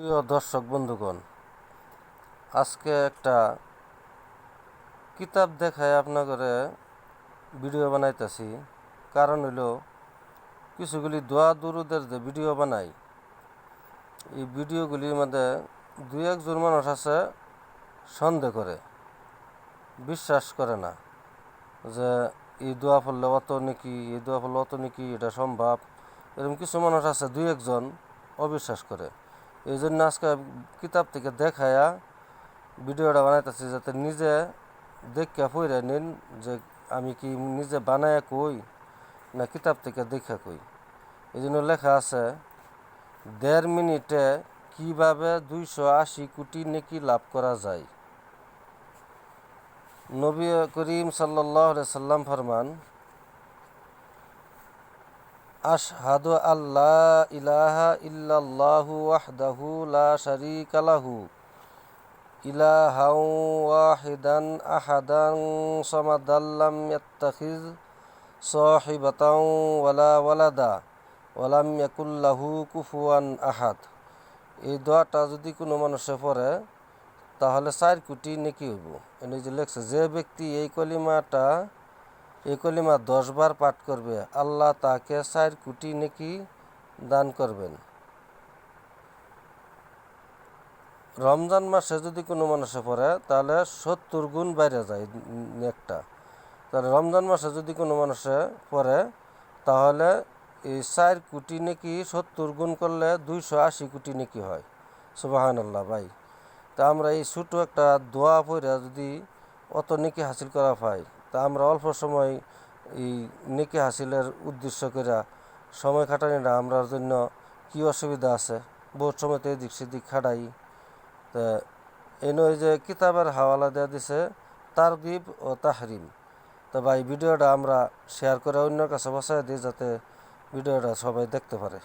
প্রিয় দর্শক বন্ধুগণ, আজকে একটা কিতাব দেখায় আপনাদের ভিডিও বানাইতেছি। কারণ হইল কিছুগুলি দোয়া দুরুদের যে ভিডিও বানাই, এই ভিডিওগুলির মধ্যে দুই একজন মানুষ আছে, সন্দেহ করে, বিশ্বাস করে না যে এই দোয়া পড়লে অত নাকি, এই দোয়া পড়লে অত নাকি, এটা সম্ভব। এরকম কিছু মানুষ আছে, দুই একজন অবিশ্বাস করে। এই জন্য আজকে কিতাব থেকে দেখায়া ভিডিওটা বানাইতেছি যাতে নিজে দেখে পড়ে নিন যে আমি কি নিজে বানায় কই না কিতাব থেকে দেখে কই। এই জন্য লেখা আছে, দেড় মিনিটে কীভাবে দুইশো আশি কোটি নেকি লাভ করা যায়? নবী করিম সাল্লাহ সাল্লাম ফরমান আশহাদু আল্লাহ ইলাহা ইল্লাল্লাহু লা শারীকা লাহু। ইলাহাও ওয়াহিদান আহাদান সামাদাল্লাম ইয়াত্তাখিজ সাহিবাতাও ওয়ালা ওয়ালাদা ওয়ালাম আহাদ। এই দোয়াটা যদি কোনো মানুষে পড়ে, তাহলে চার কোটি নেকি হইব। এনে যে লেখছে, যে ব্যক্তি এই কলিমাটা এই কলিমা দশ বার পাঠ করবে। আল্লাহ তাকে চার কোটি নেকি দান করবেন। রমজান মাসে যদি কোনো মানুষে পড়ে, তাহলে সত্তর গুণ বাইরে যায় নেকটা। তাহলে রমজান মাসে যদি কোনো মানুষে পড়ে, তাহলে এই চার কোটি নেকি সত্তর গুণ করলে দুইশো আশি কোটি নেকি হয়। সুবাহান আল্লাহ ভাই। তা আমরা এই ছোটো একটা দোয়া পড়ে যদি অত নেকি হাসিল করা পাই তা আমরা অল্প সময় এই নেকি হাসিলের উদ্দেশ্য করে সময় খাটানিটা আমরার জন্য কি অসুবিধা আছে? বহুত সময় তো এদিক সেদিক খাটাই। তা নয় যে কিতাবের হাওয়ালা দেওয়া দিছে তারগিব ও তাহরিম। তো ভাই, ভিডিওটা আমরা শেয়ার করে অন্যের কাছে বসাই দিই যাতে ভিডিওটা সবাই দেখতে পারে।